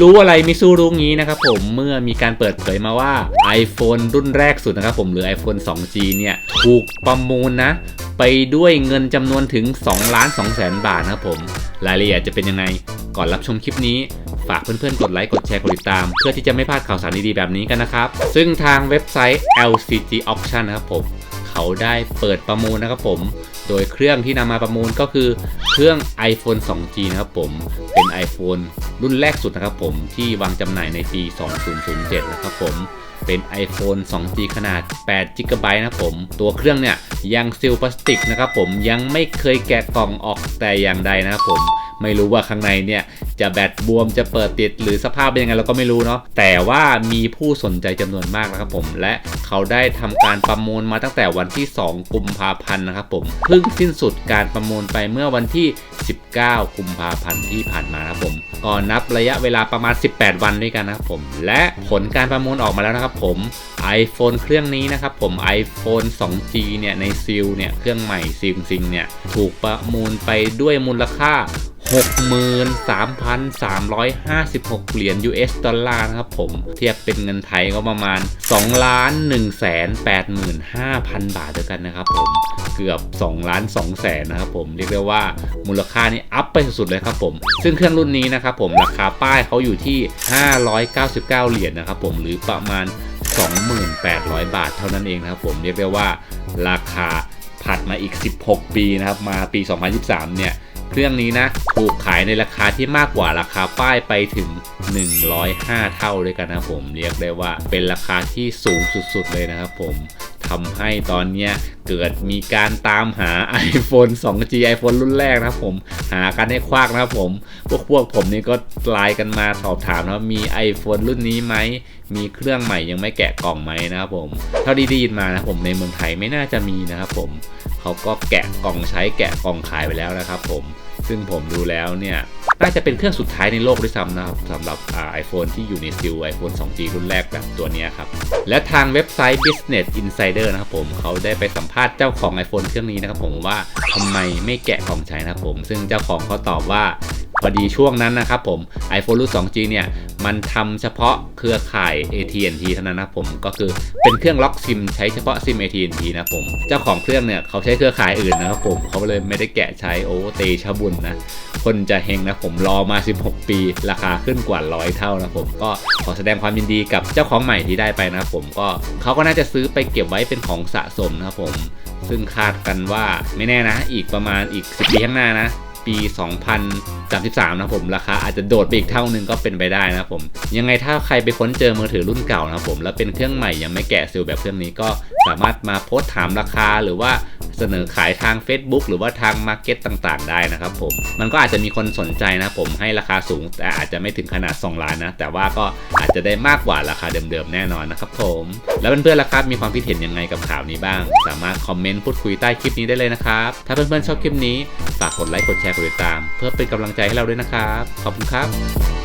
รู้อะไรม่สู้รู้งี้นะครับผมเมื่อมีการเปิดเผยมาว่า iPhone รุ่นแรกสุดนะครับผมหรือ iPhone 2G เนี่ยถูกประมูลนะ ไปด้วยเงินจำนวนถึง2ล้าน2แสนบาทนะครับผม รายละเอียดจะเป็นยังไงก่อนรับชมคลิปนี้ฝากเพื่อนๆ กดไลค์ กดแชร์ กดติดตาม เพื่อที่จะไม่พลาดข่าวสารดีๆ แบบนี้กันนะครับ ซึ่งทางเว็บไซต์ LCG Auction นะครับผม เขาได้เปิดประมูลนะครับผม โดยเครื่องที่นำมาประมูลก็คือเครื่อง iPhone 2G นะครับผม เป็น iPhone รุ่นแรกสุดนะครับผมที่วางจำหน่ายในปี 2007 นะครับผม เป็น iPhone 2G ขนาด8 g b นะครับผม ตัวเครื่องเนี่ยยังซีลพลาสติกนะครับผมยังไม่เคยแกะกล่องออกแต่อย่างใดนะครับผม ไม่รู้ว่าข้างในเนี่ยจะแบตบวมจะเปิดติดหรือสภาพเป็นยังไงเราก็ไม่รู้เนาะแต่ว่ามีผู้สนใจจำนวนมากนะครับผม และเขาได้ทำการประมูลมาตั้งแต่วันที่ 2 กุมภาพันธ์นะครับผมเพิ่งสิ้นสุดการประมูลไปเมื่อวันที่ 19 กุมภาพันธ์ที่ผ่านมานะครับผมก็นับระยะเวลาประมาณ 18 วันด้วยกันนะครับผม และผลการประมูลออกมาแล้วนะครับผม iPhone เครื่องนี้นะครับผม iPhone 2G เนี่ยในซิลเนี่ยเครื่องใหม่ซิงซิงเนี่ยถูกประมูลไปด้วยมูลค่า 63,356 เหรียญ US ดอลลาร์นะครับผม เทียบเป็นเงินไทยก็ประมาณ 2 ล้าน1แสน85,000 บาทด้วยกันนะครับผม เกือบ 2 ล้าน2แสนนะครับผม เรียกได้ว่ามูลค่านี้อัพไปสุดๆเลยครับผม ซึ่งเครื่องรุ่นนี้นะครับผมราคาป้ายเขาอยู่ที่ 599 เหรียญนะครับผม หรือประมาณ 2,800 บาทเท่านั้นเองนะครับผม เรียกได้ว่าราคาผัดมาอีก 16 ปีนะครับ มาปี 2023 เนี่ย เครื่องนี้นะถูกขายในราคาที่มากกว่าราคาป้ายไปถึง 105 เท่าด้วยกันนะผมเรียกได้ว่าเป็นราคาที่สูงสุดๆเลยนะครับผมทำให้ตอนนี้เกิดมีการตามหา iPhone 2G iPhone รุ่นแรกนะครับผมหากันให้ควักนะครับผม พวกพวกผมนี่ก็ไลน์กันมาสอบถามว่ามี iPhone รุ่นนี้ไหม มีเครื่องใหม่ยังไม่แกะกล่องไหมนะครับผม เท่าที่ได้ยินมานะผมในเมืองไทยไม่น่าจะมีนะครับผม เขาก็แกะกล่องใช้แกะกล่องขายไปแล้วนะครับผม ซึ่งผมดูแล้วเนี่ยน่าจะเป็นเครื่องสุดท้ายในโลกด้วยซ้ำนะครับสำหรับไอโฟนที่อยู่ในซิลไอโฟน 2G รุ่นแรกแบบตัวนี้ครับ และทางเว็บไซต์ Business Insider นะครับผมเขาได้ไปสัมภาษณ์เจ้าของ iPhone เครื่องนี้นะครับผมว่าทำไมไม่แกะกล่องใช้นะครับผม ซึ่งเจ้าของเขาตอบว่า พอดีช่วงนั้นนะครับผม iPhone รุ่น 2G เนี่ยมันทำเฉพาะเครือข่าย AT&T เท่านั้นนะผมก็คือเป็นเครื่องล็อกซิมใช้เฉพาะซิม AT&T นะผม เจ้าของเครื่องเนี่ยเขาใช้เครือข่ายอื่นนะครับผมเขาเลยไม่ได้แกะใช้โอเตชบุญนะคนจะเฮงนะผมรอมา 16 ปี ราคาขึ้นกว่าร้อยเท่านะผมก็ขอแสดงความยินดีกับเจ้าของใหม่ที่ได้ไปนะครับผมก็เขาก็น่าจะซื้อไปเก็บไว้เป็นของสะสมนะครับผม ซึ่งคาดกันว่าไม่แน่นะ อีกประมาณอีก10ปีข้างหน้านะ ปี 2033 นะครับผมราคาอาจจะโดดไปอีกเท่านึงก็เป็นไปได้นะผม ยังไงถ้าใครไปค้นเจอมือถือรุ่นเก่านะผมแล้วเป็นเครื่องใหม่ยังไม่แกะซิลแบบเครื่องนี้ก็สามารถมาโพสต์ถามราคาหรือว่าเสนอขายทาง Facebook หรือว่าทางมาร์เก็ตต่างๆ ได้นะครับผม มันก็อาจจะมีคนสนใจนะผมให้ราคาสูงแต่อาจจะไม่ถึงขนาด 2 ล้านนะ แต่ว่าก็อา จะได้มากกว่าราคาเดิมๆแน่นอนนะครับผม แล้วเพื่อนๆล่ะครับมีความคิดเห็นยังไงกับข่าวนี้บ้าง สามารถคอมเมนต์พูดคุยใต้คลิปนี้ได้เลยนะครับ ถ้าเพื่อนๆชอบคลิปนี้ฝากกดไลค์กดแชร์กดติดตาม เพื่อเป็นกำลังใจให้เราด้วยนะครับ ขอบคุณครับ